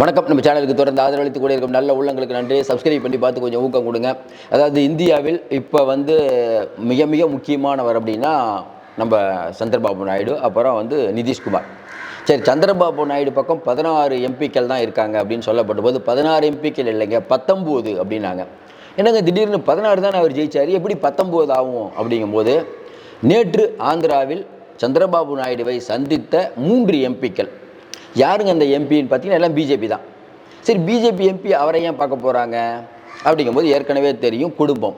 வணக்கம். நம்ம சேனலுக்கு தொடர்ந்து ஆதரவளித்து கூட இருக்கும் நல்ல உள்ளங்களுக்கு நன்றி. சப்ஸ்கிரைப் பண்ணி பார்த்து கொஞ்சம் ஊக்கம் கொடுங்க. அதாவது இந்தியாவில் இப்போ வந்து மிக மிக முக்கியமானவர் அப்படின்னா நம்ம சந்திரபாபு நாயுடு அப்புறம் வந்து நிதிஷ்குமார். சரி சந்திரபாபு நாயுடு பக்கம் பதினாறு எம்பிக்கள் தான் இருக்காங்க அப்படின்னு சொல்லப்பட்ட போது பதினாறு எம்பிக்கள் இல்லைங்க பத்தொம்போது அப்படின்னாங்க. என்னங்க திடீர்னு பதினாறு தானே அவர் ஜெயிச்சார்? எப்படி பத்தொம்போது ஆகும் அப்படிங்கும்போது நேற்று ஆந்திராவில் சந்திரபாபு நாயுடுவை சந்தித்த மூன்று எம்பிக்கள். யாருங்க அந்த எம்பின்னு பார்த்தீங்கன்னா எல்லாம் பிஜேபி தான். சரி பிஜேபி எம்பி அவரை ஏன் பார்க்க போகிறாங்க அப்படிங்கும்போது ஏற்கனவே தெரியும் குடும்பம்.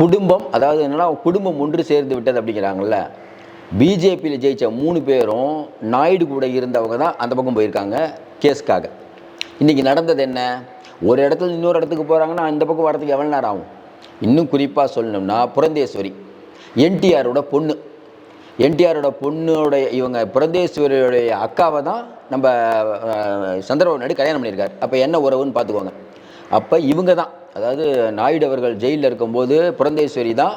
குடும்பம் அதாவது என்னன்னா குடும்பம் ஒன்று சேர்ந்து விட்டது அப்படிங்கிறாங்கல்ல. பிஜேபியில் ஜெயித்த மூணு பேரும் நாயுடு கூட இருந்தவங்க தான் அந்த பக்கம் போயிருக்காங்க கேஸ்க்காக. இன்றைக்கி நடந்தது என்ன? ஒரு இடத்துல இன்னொரு இடத்துக்கு போகிறாங்கன்னா அந்த பக்கம் வரதுக்கு எவ்வளோ நேரம் ஆகும்? இன்னும் குறிப்பாக சொல்லணும்னா புரந்தேஸ்வரி என்டிஆரோட பொண்ணு. என்டிஆரோட பொண்ணுடைய இவங்க புரந்தேஸ்வரியுடைய அக்காவை தான் நம்ம சந்திரபாபு நாயுடு கல்யாணம் பண்ணியிருக்காரு. அப்போ என்ன உறவுன்னு பார்த்துக்கோங்க. அப்போ இவங்க தான் அதாவது நாயுடு அவர்கள் ஜெயிலில் இருக்கும்போது புரந்தேஸ்வரி தான்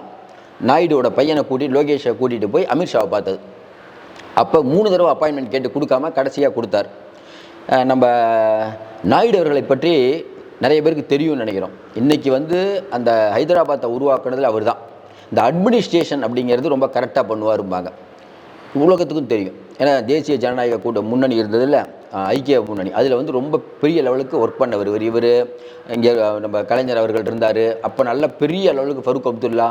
நாயுடுவோட பையனை கூட்டிட்டு லோகேஷை கூட்டிகிட்டு போய் அமித்ஷாவை பார்த்தது. அப்போ மூணு தடவை அப்பாயின்மெண்ட் கேட்டு கொடுக்காம கடைசியாக கொடுத்தார். நம்ம நாயுடு அவர்களை பற்றி நிறைய பேருக்கு தெரியும்னு நினைக்கிறோம். இன்றைக்கி வந்து அந்த ஹைதராபாத்தை உருவாக்குனதுல அவர் தான் இந்த அட்மினிஸ்ட்ரேஷன் அப்படிங்கிறது ரொம்ப கரெக்டாக பண்ணுவாரும்பாங்க. உலகத்துக்கும் தெரியும். ஏன்னா தேசிய ஜனநாயக கூட்ட முன்னணி இருந்ததில்ல ஐக்கிய முன்னணி. அதில் வந்து ரொம்ப பெரிய லெவலுக்கு ஒர்க் பண்ணவர் இவர் இவர். இங்கே நம்ம கலைஞர் அவர்கள் இருந்தார். அப்போ நல்ல பெரிய லெவலுக்கு ஃபருக் அப்துல்லா.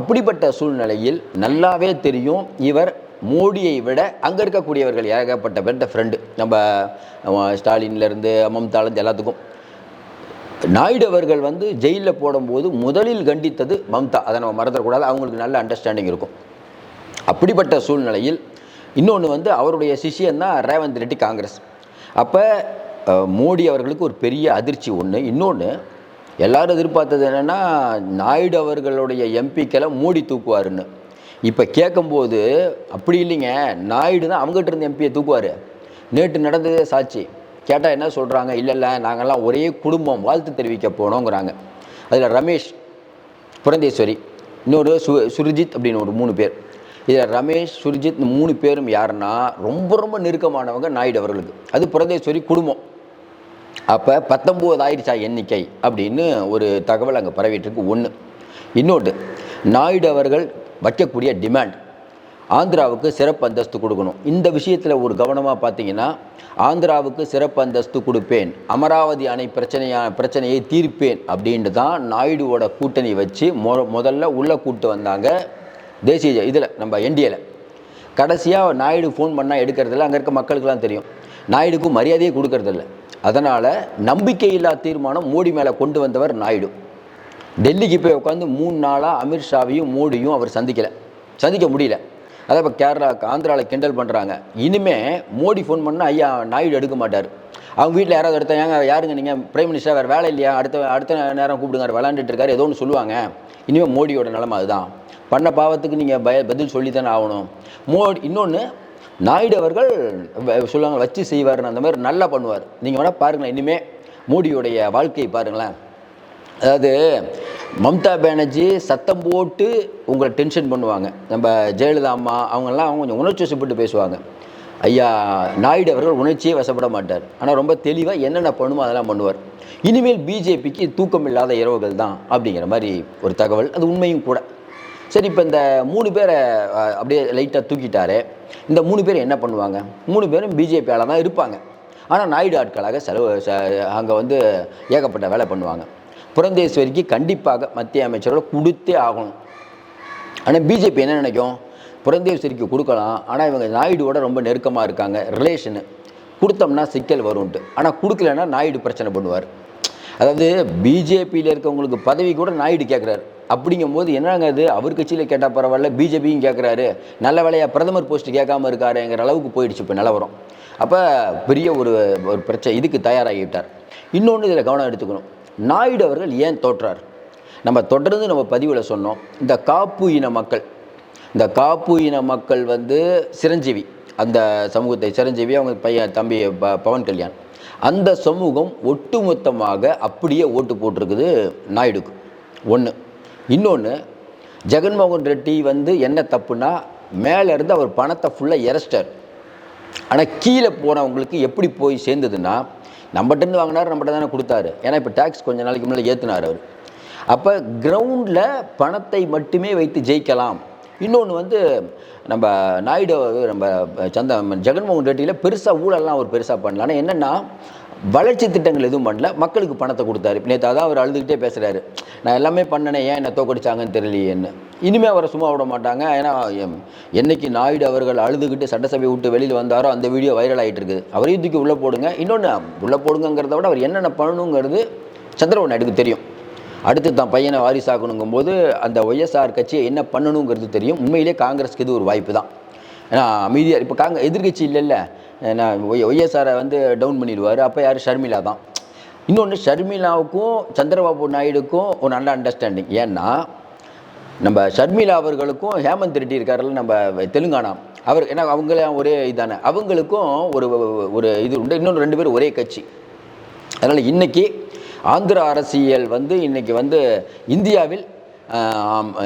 அப்படிப்பட்ட சூழ்நிலையில் நல்லாவே தெரியும் இவர் மோடியை விட அங்கே இருக்கக்கூடியவர்கள் ஏகப்பட்ட பேர்ட்ட ஃப்ரெண்டு நம்ம ஸ்டாலின்லேருந்து மம்தாலேருந்து எல்லாத்துக்கும். நாயுடு அவர்கள் வந்து ஜெயிலில் போடும்போது முதலில் கண்டித்தது மம்தா. அதை நம்ம மறந்துடக்கூடாது. அவங்களுக்கு நல்ல அண்டர்ஸ்டாண்டிங் இருக்கும். அப்படிப்பட்ட சூழ்நிலையில் இன்னொன்று வந்து அவருடைய சிஷியன் தான் ரேவந்த் ரெட்டி காங்கிரஸ். அப்போ மோடி அவர்களுக்கு ஒரு பெரிய அதிர்ச்சி ஒன்று இன்னொன்று எல்லாரும் எதிர்பார்த்தது என்னென்னா நாயுடு அவர்களுடைய எம்பிக்களை மோடி தூக்குவாருன்னு. இப்போ கேட்கும்போது அப்படி இல்லைங்க. நாயுடு தான் அவங்ககிட்ட இருந்த எம்பியை தூக்குவார். நேற்று நடந்ததே சாட்சி. கேட்டால் என்ன சொல்கிறாங்க இல்லை இல்லை நாங்கள்லாம் ஒரே குடும்பம் வாழ்த்து தெரிவிக்க போனோங்கிறாங்க அதில் ரமேஷ் புரந்தேஸ்வரி இன்னொரு சு சுர்ஜித் அப்படின்னு ஒரு மூணு பேர். இதில் ரமேஷ் சுர்ஜித் இந்த மூணு பேரும் யாருன்னா ரொம்ப ரொம்ப நெருக்கமானவங்க நாயுடு அவர்களுக்கு. அது புரந்தேஸ்வரி குடும்பம். அப்போ பத்தொம்போது ஆயிடுச்சா எண்ணிக்கை அப்படின்னு ஒரு தகவல் அங்கே பரவிட்டு இருக்கு. ஒன்று இன்னொன்று நாயுடு அவர்கள் வைக்கக்கூடிய டிமாண்ட். ஆந்திராவுக்கு சிறப்பு அந்தஸ்து கொடுக்கணும். இந்த விஷயத்தில் ஒரு கவனமாக பார்த்தீங்கன்னா ஆந்திராவுக்கு சிறப்பு அந்தஸ்து கொடுப்பேன். அமராவதி அணை பிரச்சனையான பிரச்சனையை தீர்ப்பேன் அப்படின்ட்டு தான் நாயுடுவோட கூட்டணி வச்சு மொ முதல்ல உள்ளே கூட்டு வந்தாங்க தேசிய இதில் நம்ம என்டிஏல. கடைசியாக நாயுடு ஃபோன் பண்ணால் எடுக்கிறதில்ல அங்கே இருக்க மக்களுக்கெல்லாம் தெரியும். நாயுடுக்கும் மரியாதையே கொடுக்கறதில்ல. அதனால் நம்பிக்கையில்லா தீர்மானம் மோடி மேலே கொண்டு வந்தவர் நாயுடு. டெல்லிக்கு போய் உட்காந்து மூணு நாளாக அமித்ஷாவையும் மோடியும் அவர் சந்திக்கலை. சந்திக்க முடியல. அதான் இப்போ கேரளா ஆந்திராவில் கிண்டல் பண்ணுறாங்க இனிமே மோடி ஃபோன் பண்ணால் ஐயா நாயுடு எடுக்க மாட்டார். அவங்க வீட்டில் யாராவது எடுத்தா ஏங்க யாருங்க நீங்கள் பிரைம் மினிஸ்டர் வேறு வேலை இல்லையா? அடுத்த அடுத்த நேரம் கூப்பிடுங்க விளாண்டுட்டு இருக்காரு ஏதோ ஒன்று சொல்லுவாங்க. இனிமேல் மோடியோட நிலமை அதுதான். பண்ண பாவத்துக்கு நீங்கள் பய பதில் சொல்லித்தானே ஆகணும். மோடி இன்னொன்று நாயுடு அவர்கள் சொல்லுவாங்க வச்சு செய்வார்னு அந்த மாதிரி நல்லா பண்ணுவார். நீங்கள் வேணால் பாருங்களேன் இனிமேல் மோடியோடைய வாழ்க்கையை பாருங்களேன். அதாவது மம்தா பானர்ஜி சத்தம் போட்டு உங்களை டென்ஷன் பண்ணுவாங்க. நம்ம ஜெயலலிதா அம்மா அவங்கெல்லாம் கொஞ்சம் உணர்ச்சி வசப்பட்டு பேசுவாங்க. ஐயா நாயுடு அவர்கள் உணர்ச்சியே வசப்பட மாட்டார். ஆனால் ரொம்ப தெளிவாக என்னென்ன பண்ணுமோ அதெல்லாம் பண்ணுவார். இனிமேல் பிஜேபிக்கு தூக்கம் இல்லாத இரவுகள் தான் அப்படிங்கிற மாதிரி ஒரு தகவல். அது உண்மையும் கூட. சரி இப்போ இந்த மூணு பேரை அப்படியே லைட்டாக தூக்கிட்டாரு. இந்த மூணு பேர் என்ன பண்ணுவாங்க? மூணு பேரும் பிஜேபியால் தான் இருப்பாங்க. ஆனால் நாயுடு ஆட்களாக செலவு அங்கே வந்து ஏகப்பட்ட வேலை பண்ணுவாங்க. புரந்தேஸ்வரிக்கு கண்டிப்பாக மத்திய அமைச்சரோட கொடுத்தே ஆகணும். ஆனால் பிஜேபி என்ன நினைக்கும்? புரந்தேஸ்வரிக்கு கொடுக்கலாம். ஆனால் இவங்க நாயுடுவோட ரொம்ப நெருக்கமாக இருக்காங்க ரிலேஷனு கொடுத்தோம்னா சிக்கல் வரும்ன்ட்டு. ஆனால் கொடுக்கலன்னா நாயுடு பிரச்சனை பண்ணுவார். அதாவது பிஜேபியில் இருக்கவங்களுக்கு பதவி கூட நாயுடு கேட்குறாரு அப்படிங்கும்போது என்னங்க அது அவர் கட்சியில் கேட்டால் பரவாயில்ல பிஜேபியும் கேட்குறாரு நல்ல வேலையாக பிரதமர் போஸ்ட் கேட்காம இருக்காருங்கிற அளவுக்கு போயிடுச்சு இப்போ நிலவரம். அப்போ பெரிய ஒரு ஒரு பிரச்சனை இதுக்கு தயாராகிவிட்டார். இன்னொன்று இதில் கவனம் எடுத்துக்கணும். நாயுடு அவர்கள் ஏன் தோற்றார்? நம்ம தொடர்ந்து நம்ம பதிவில் சொன்னோம் இந்த காப்பு இன மக்கள் இந்த காப்பு இன மக்கள் வந்து சிரஞ்சீவி அந்த சமூகத்தை சிரஞ்சீவி அவங்க பையன் தம்பி ப பவன் கல்யாண். அந்த சமூகம் ஒட்டுமொத்தமாக அப்படியே ஓட்டு போட்டிருக்குது நாயுடுக்கு. ஒன்று இன்னொன்று ஜெகன்மோகன் ரெட்டி வந்து என்ன தப்புனா மேலேருந்து அவர் பணத்தை ஃபுல்லாக இறச்சிட்டார். ஆனால் கீழே போனவங்களுக்கு எப்படி போய் சேர்ந்ததுன்னா நம்மகிட்டருந்து வாங்கினார் நம்மகிட்ட தானே கொடுத்தாரு. ஏன்னா இப்போ டேக்ஸ் கொஞ்ச நாளைக்கு முன்னாடி ஏற்றினார் அவர். அப்போ கிரவுண்டில் பணத்தை மட்டுமே வைத்து ஜெயிக்கலாம். இன்னொன்று வந்து நம்ம நாயுடு நம்ம சந்த ஜெகன்மோகன் ரெட்டியில் பெருசாக ஊழல்லாம் அவர் பெருசாக பண்ணல. ஆனால் என்னென்னா வளர்ச்சி திட்டங்கள் எதுவும் பண்ணல. மக்களுக்கு பணத்தை கொடுத்தாரு. நேற்று அதான் அவர் அழுதுகிட்டே பேசுகிறாரு நான் எல்லாமே பண்ணனே ஏன் என்ன தோக்கடிச்சாங்கன்னு தெரியலையேன்னு. இனிமேல் அவரை சும்மா விட மாட்டாங்க. ஏன்னா என்னைக்கு நாயுடு அவர்கள் அழுதுகிட்டு சட்டசபை விட்டு வெளியில் வந்தாரோ அந்த வீடியோ வைரல் ஆகிட்டு இருக்குது. அவரையும் தூக்கி உள்ளே போடுங்க. இன்னொன்று உள்ளே போடுங்கிறத விட அவர் என்னென்ன பண்ணணுங்கிறது சந்திரபாபு நாயுடுக்கு தெரியும். அடுத்து தான் பையனை வாரிசாக்கணுங்கும் போது அந்த ஒய்எஸ்ஆர் கட்சியை என்ன பண்ணணுங்கிறது தெரியும். உண்மையிலே காங்கிரஸ்க்கு இது ஒரு வாய்ப்பு தான். ஏன்னா அமைதியாக இப்போ காங்க எதிர்கட்சி இல்லைல்ல. ஏன்னா ஒய் ஒய்எஸ்ஆரை வந்து டவுன் பண்ணிடுவார். அப்போ யார்? ஷர்மிளா தான். இன்னொன்று ஷர்மிளாவுக்கும் சந்திரபாபு நாயுடுக்கும் ஒரு நல்ல அண்டர்ஸ்டாண்டிங் ஏன்னா நம்ம ஷர்மிளா அவர்களுக்கும் ஹேமந்த் ரெட்டி இருக்காருல்ல நம்ம தெலுங்கானா. அவர் ஏன்னா அவங்களாம் ஒரே இதானே. அவங்களுக்கும் ஒரு ஒரு இது உண்டு. இன்னொன்று ரெண்டு பேரும் ஒரே கட்சி. அதனால் இன்னைக்கு ஆந்திர அரசியல் வந்து இன்றைக்கி வந்து இந்தியாவில்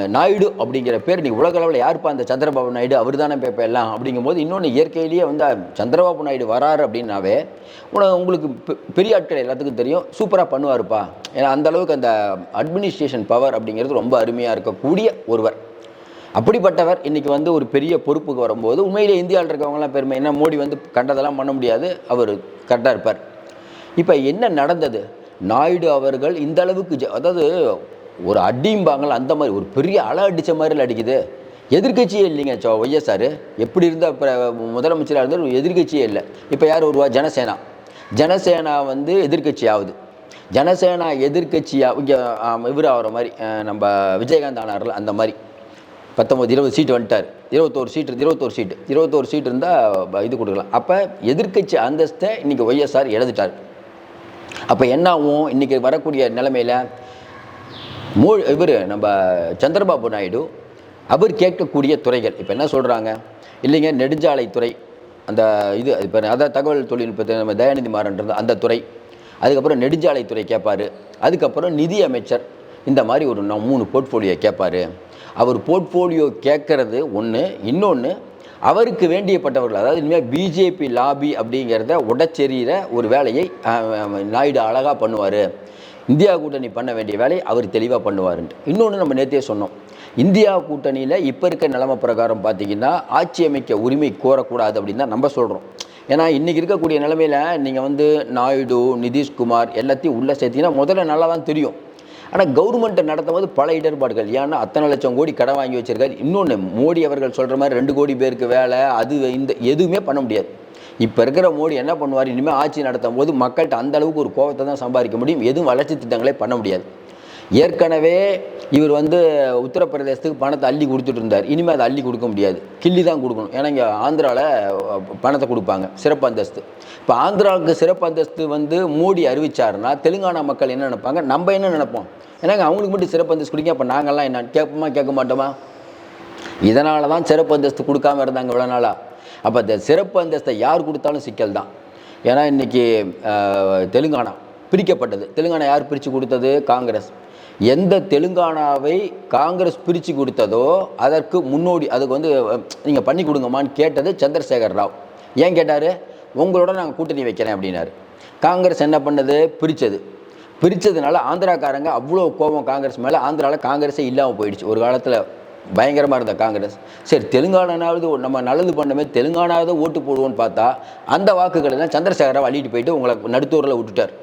நாயுடு அப்படிங்கிற பேர். நீ உலக அளவில் யாருப்பா அந்த சந்திரபாபு நாயுடு? அவர் தானே இப்போ எல்லாம். அப்படிங்கும்போது இன்னொன்று இயற்கையிலேயே வந்து சந்திரபாபு நாயுடு வராரு அப்படின்னாவே உன- உங்களுக்கு பெ- பெரிய ஆட்கள் எல்லாத்துக்கும் தெரியும். சூப்பராக பண்ணுவார்ப்பா. ஏன்னா அந்த அளவுக்கு அந்த அட்மினிஸ்ட்ரேஷன் பவர் அப்படிங்கிறது ரொம்ப அருமையாக இருக்கக்கூடிய ஒருவர். அப்படிப்பட்டவர் இன்றைக்கி வந்து ஒரு பெரிய பொறுப்புக்கு வரும்போது உண்மையிலே இந்தியாவில் இருக்கவங்களாம் பெருமை என்ன? மோடி வந்து கண்டதெல்லாம் பண்ண முடியாது. அவர் கரெக்டாக இருப்பார். இப்போ என்ன நடந்தது? நாயுடு அவர்கள் இந்த அளவுக்கு ஜ- அதாவது ஒரு அடியும்பாங்கள அந்த மாதிரி ஒரு பெரிய அலை அடித்த மாதிரி அடிக்குது. எதிர்க்கட்சியே இல்லைங்க சோ ஒய்எஸ்ஆர் எப்படி இருந்தால் இப்போ முதலமைச்சராக இருந்தால் எதிர்கட்சியே எதிர்க்கட்சியே இல்லை. இப்போ யார் வருவா? ஜனசேனா. ஜனசேனா வந்து எதிர்க்கட்சி ஆகுது. ஜனசேனா எதிர்கட்சியாக இங்கே இவர் ஆகிற மாதிரி நம்ம விஜயகாந்த் ஆனார்ல அந்த மாதிரி. பத்தொம்பது இருபது சீட்டு வந்துட்டார். இருபத்தோரு சீட்டு இருபத்தோரு சீட்டு. இருபத்தோரு சீட்டு இருந்தால் இது கொடுக்கலாம். அப்போ எதிர்க்கட்சி அந்தஸ்தை இன்றைக்கி ஒய்எஸ்ஆர் இழந்துட்டார். அப்போ என்ன ஆகும்? இன்றைக்கி வரக்கூடிய நிலைமையில் மோ இவர் நம்ம சந்திரபாபு நாயுடு அவர் கேட்கக்கூடிய துறைகள் இப்போ என்ன சொல்கிறாங்க இல்லைங்க நெடுஞ்சாலைத்துறை அந்த இது இப்போ அதான் தகவல் தொழில்நுட்பத்தை நம்ம தயாநிதி மாறன்றது அந்த துறை அதுக்கப்புறம் நெடுஞ்சாலைத்துறை கேட்பாரு அதுக்கப்புறம் நிதி அமைச்சர் இந்த மாதிரி ஒரு நா- மூணு போர்ட்ஃபோலியோ கேட்பார் அவர் போர்ட்ஃபோலியோ கேட்கறது ஒன்று இன்னொன்று அவருக்கு வேண்டியப்பட்டவர்கள் அதாவது இனிமேல் பிஜேபி லாபி அப்படிங்கிறத உடச்செறிகிற ஒரு வேலையை நாயுடு அழகாக பண்ணுவார். இந்தியா கூட்டணி பண்ண வேண்டிய வேலையை அவர் தெளிவாக பண்ணுவாருன்ட்டு. இன்னொன்று நம்ம நேற்றே சொன்னோம். இந்தியா கூட்டணியில் இப்போ இருக்க நிலைமை பிரகாரம் பார்த்தீங்கன்னா ஆட்சி அமைக்க உரிமை கோரக்கூடாது அப்படின்னு தான் நம்ம சொல்கிறோம் ஏன்னா இன்றைக்கி இருக்கக்கூடிய நிலமையில் நீங்கள் வந்து நாயுடு நிதிஷ்குமார் எல்லாத்தையும் உள்ளே சேர்த்தீங்கன்னா முதல்ல நல்லா தான் தெரியும். ஆனால் கவர்மெண்ட்டை நடத்தும் போது பல இடர்பாடுகள். ஏன்னா அத்தனை லட்சம் கோடி கடன் வாங்கி வச்சிருக்காரு. இன்னொன்று மோடி அவர்கள் சொல்கிற மாதிரி ரெண்டு கோடி பேருக்கு வேலை அது இந்த எதுவுமே பண்ண முடியாது. இப்போ இருக்கிற மோடி என்ன பண்ணுவார்? இனிமேல் ஆட்சி நடத்தும் போது மக்கள்கிட்ட அந்த அளவுக்கு ஒரு கோபத்தை தான் சம்பாதிக்க முடியும். எதுவும் வளர்ச்சி திட்டங்களே பண்ண முடியாது. ஏற்கனவே இவர் வந்து உத்தரப்பிரதேசத்துக்கு பணத்தை அள்ளி கொடுத்துட்டு இருந்தார். இனிமேல் அதை அள்ளி கொடுக்க முடியாது. கிள்ளி தான் கொடுக்கணும். ஏன்னா இங்கே ஆந்திராவில் பணத்தை கொடுப்பாங்க. சிறப்பு அந்தஸ்து. இப்போ ஆந்திராவுக்கு சிறப்பு அந்தஸ்து வந்து மோடி அறிவிச்சாருன்னா தெலுங்கானா மக்கள் என்ன நினைப்பாங்க? நம்ம என்ன நினைப்போம்? ஏன்னாங்க அவங்களுக்கு மட்டும் சிறப்பு அந்தஸ்து கொடுங்க அப்போ நாங்கள்லாம் என்ன கேட்போமா கேட்க மாட்டோமா? இதனால தான் சிறப்பு அந்தஸ்து கொடுக்காம இருந்தாங்க இவ்வளோ நாளாக அப்போ இந்த சிறப்பு அந்தஸ்தை யார் கொடுத்தாலும் சிக்கல் தான் ஏன்னா இன்றைக்கி தெலுங்கானா பிரிக்கப்பட்டது. தெலுங்கானா யார் பிரித்து கொடுத்தது? காங்கிரஸ். எந்த தெலுங்கானாவை காங்கிரஸ் பிரித்து கொடுத்ததோ அதற்கு முன்னோடி அதுக்கு வந்து நீங்கள் பண்ணி கொடுங்கம்மான்னு கேட்டது சந்திரசேகர் ராவ். ஏன் கேட்டார்? உங்களோட நாங்கள் கூட்டணி வைக்கிறேன் அப்படின்னாரு. காங்கிரஸ் என்ன பண்ணது? பிரித்தது பிரித்ததுனால ஆந்திராக்காரங்க அவ்வளோ கோபம் காங்கிரஸ் மேலே. ஆந்திராவில் காங்கிரஸே இல்லாமல் போயிடுச்சு. ஒரு காலத்தில் பயங்கரமாக இருந்த காங்கிரஸ். சரி தெலுங்கானாவது நம்ம நல்லது பண்ணமே தெலுங்கானாவது ஓட்டு போடுவோன்னு பார்த்தா அந்த வாக்குகள் தான் சந்திரசேகரை அள்ளிட்டு போயிட்டு உங்களை நடுத்தூரில் விட்டுட்டார்.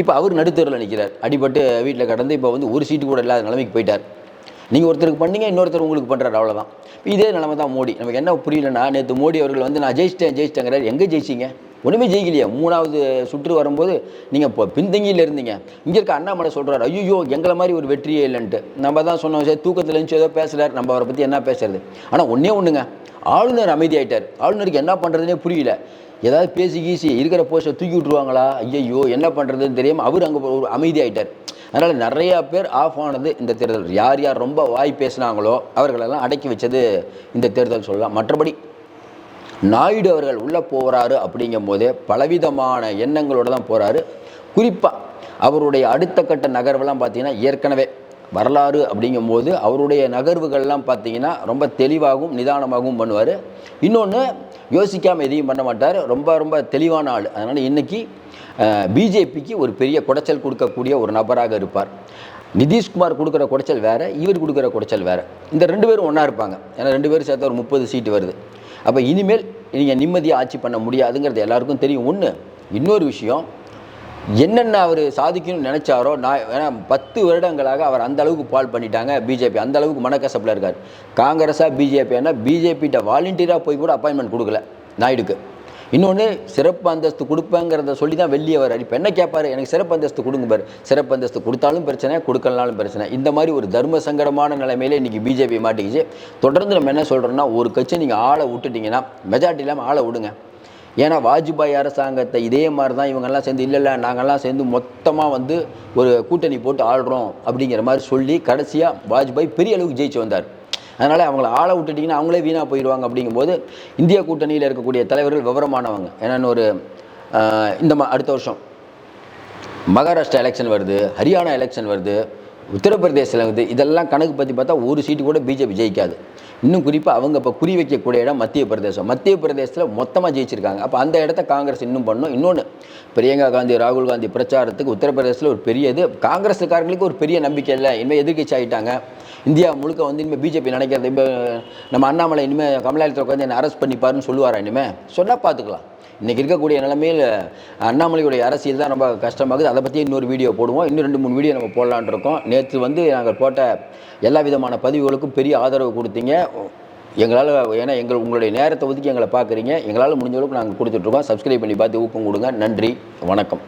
இப்போ அவர் நடுத்தூரில் நிற்கிறார் அடிபட்டு வீட்டில் கடந்து இப்போ வந்து ஒரு சீட்டு கூட இல்லாத நிலைமைக்கு போயிட்டார். நீங்கள் ஒருத்தருக்கு பண்ணீங்க இன்னொருத்தர் உங்களுக்கு பண்ணுறாரு அவ்வளோதான் இதே நிலமை தான் மோடி. நமக்கு என்ன புரியலன்னா நேற்று மோடி அவர்கள் வந்து நான் ஜெயிச்சிட்டேன் ஜெயிச்சிட்டேங்கிறார். எங்கே ஜெயிச்சிங்க? ஒன்றுமே ஜெயிக்கலையே. மூணாவது சுற்று வரும்போது நீங்கள் இப்போ பின்தங்கியில் இருந்தீங்க. இங்கே இருக்க அண்ணாமலை சொல்கிறார் ஐயோ எங்களை மாதிரி ஒரு வெற்றியே இல்லைன்ட்டு. நம்ம தான் சொன்னோம் சரி தூக்கத்தில் இருந்துச்சு ஏதோ பேசுகிறார் நம்ம அவரை பற்றி என்ன பேசுறது? ஆனால் ஒன்றே ஒன்றுங்க ஆளுநர் அமைதியாயிட்டார். ஆளுநருக்கு என்ன பண்ணுறதுனே புரியல. ஏதாவது பேசி கீசி இருக்கிற போஸ்ட்டை தூக்கி விட்ருவாங்களா ஐயையோ என்ன பண்ணுறதுன்னு தெரியாமல் அவர் அங்கே ஒரு அமைதியாயிட்டார். அதனால் நிறையா பேர் ஆஃப் ஆனது இந்த தேர்தல். யார் யார் ரொம்ப வாய் பேசினாங்களோ அவர்களெல்லாம் அடக்கி வச்சது இந்த தேர்தல் சொல்லலாம். மற்றபடி நாயுடு அவர்கள் உள்ளே போகிறாரு அப்படிங்கும்போதே பலவிதமான எண்ணங்களோடு தான் போகிறாரு குறிப்பாக அவருடைய அடுத்த கட்ட நகர்வெல்லாம் பார்த்தீங்கன்னா ஏற்கனவே வரலாறு அப்படிங்கும்போது அவருடைய நகர்வுகள்லாம் பார்த்தீங்கன்னா ரொம்ப தெளிவாகவும் நிதானமாகவும் பண்ணுவார். இன்னொன்று யோசிக்காமல் எதையும் பண்ண மாட்டார். ரொம்ப ரொம்ப தெளிவான ஆள். அதனால் இன்றைக்கி பிஜேபிக்கு ஒரு பெரிய குடைச்சல் கொடுக்கக்கூடிய ஒரு நபராக இருப்பார். நிதிஷ்குமார் கொடுக்குற குடைச்சல் வேறு இவர் கொடுக்குற குடைச்சல் வேறு. இந்த ரெண்டு பேரும் ஒன்றா இருப்பாங்க. ஏன்னா ரெண்டு பேரும் சேர்த்து ஒரு முப்பது சீட்டு வருது. அப்போ இனிமேல் நீங்கள் நிம்மதியாக ஆட்சி பண்ண முடியாதுங்கிறது எல்லாருக்கும் தெரியும். ஒன்று இன்னொரு விஷயம் என்னென்ன அவர் சாதிக்கணும்னு நினைச்சாரோ நான் ஏன்னா பத்து வருடங்களாக அவர் அந்த அளவுக்கு பால் பண்ணிட்டாங்க பிஜேபி. அந்த அளவுக்கு மனக்கசப்பில் இருக்கார். காங்கிரஸாக பிஜேபின்னா பிஜேபிகிட்ட வாலண்டியராக போய் கூட அப்பாயின்மெண்ட் கொடுக்கல நாயுடுக்கு. இன்னொன்று சிறப்பு அந்தஸ்து கொடுப்பேங்கிறத சொல்லி தான் வெளியே வரார் இப்போ என்ன கேட்பார் எனக்கு சிறப்பு அந்தஸ்து கொடுங்க பாரு. சிறப்பு அந்தஸ்து கொடுத்தாலும் பிரச்சனை கொடுக்கலனாலும் பிரச்சனை. இந்த மாதிரி ஒரு தர்ம சங்கடமான நிலைமையில இன்றைக்கி பிஜேபி மாட்டிக்கிச்சு. தொடர்ந்து நம்ம என்ன சொல்கிறோம்னா ஒரு கட்சி நீங்கள் ஆளை விட்டுட்டீங்கன்னா மெஜாரிட்டி இல்லாமல் ஆளை விடுங்க. ஏன்னா வாஜ்பாய் அரசாங்கத்தை இதே மாதிரி தான் இவங்கெல்லாம் சேர்ந்து இல்லை இல்லை நாங்கள்லாம் சேர்ந்து மொத்தமாக வந்து ஒரு கூட்டணி போட்டு ஆடுறோம் அப்படிங்கிற மாதிரி சொல்லி கடைசியாக வாஜ்பாய் பெரிய அளவுக்கு ஜெயிச்சு வந்தார். அதனால் அவங்கள ஆளை விட்டுட்டிங்கன்னா அவங்களே வீணாக போயிடுவாங்க அப்படிங்கும்போது இந்திய கூட்டணியில் இருக்கக்கூடிய தலைவர்கள் விவரமானவங்க. ஏன்னா ஒரு இந்த மா அடுத்த வருஷம் மகாராஷ்டிரா எலெக்ஷன் வருது ஹரியானா எலெக்ஷன் வருது உத்தரப்பிரதேசில் வருது இதெல்லாம் கணக்கு பற்றி பார்த்தா ஒரு சீட்டு கூட பிஜேபி ஜெயிக்காது. இன்னும் குறிப்பாக அவங்க இப்போ குறி வைக்கக்கூடிய இடம் மத்திய பிரதேசம். மத்திய பிரதேசத்தில் மொத்தமாக ஜெயிச்சிருக்காங்க. அப்போ அந்த இடத்த காங்கிரஸ் இன்னும் பண்ணும். இன்னொன்று பிரியங்கா காந்தி ராகுல் காந்தி பிரச்சாரத்துக்கு உத்தரப்பிரதேசத்தில் ஒரு பெரிய இது. காங்கிரஸுக்காரங்களுக்கு ஒரு பெரிய நம்பிக்கை இல்லை. இனிமேல் எதிர்கட்சி ஆகிட்டாங்க இந்தியா முழுக்க வந்து இனிமேல் பிஜேபி நினைக்கிறது. இப்போ நம்ம அண்ணாமலை இனிமேல் கமலாலயத்தில் உட்காந்து என்ன அரெஸ்ட் பண்ணிப்பாருன்னு சொல்லுவாரா இனிமேல் சொன்னால் பார்த்துக்கலாம் இன்றைக்கி இருக்கக்கூடிய நிலைமையில் அண்ணாமலையுடைய அரசியல் தான் ரொம்ப கஷ்டமாகுது. அதை பற்றி இன்னொரு வீடியோ போடுவோம். இன்னும் ரெண்டு மூணு வீடியோ நம்ம போடலான் இருக்கோம். நேற்று வந்து நாங்கள் போட்ட எல்லா விதமான பதிவுகளுக்கும் பெரிய ஆதரவு கொடுத்தீங்க. எங்களால் ஏன்னா எங்கள் உங்களுடைய நேரத்தை ஒதுக்கி எங்களை பார்க்குறீங்க எங்களால் முடிஞ்ச அளவுக்கு நாங்கள் கொடுத்துட்ருக்கோம் சப்ஸ்கிரைப் பண்ணி பார்த்து ஊக்கம் கொடுங்க. நன்றி. வணக்கம்.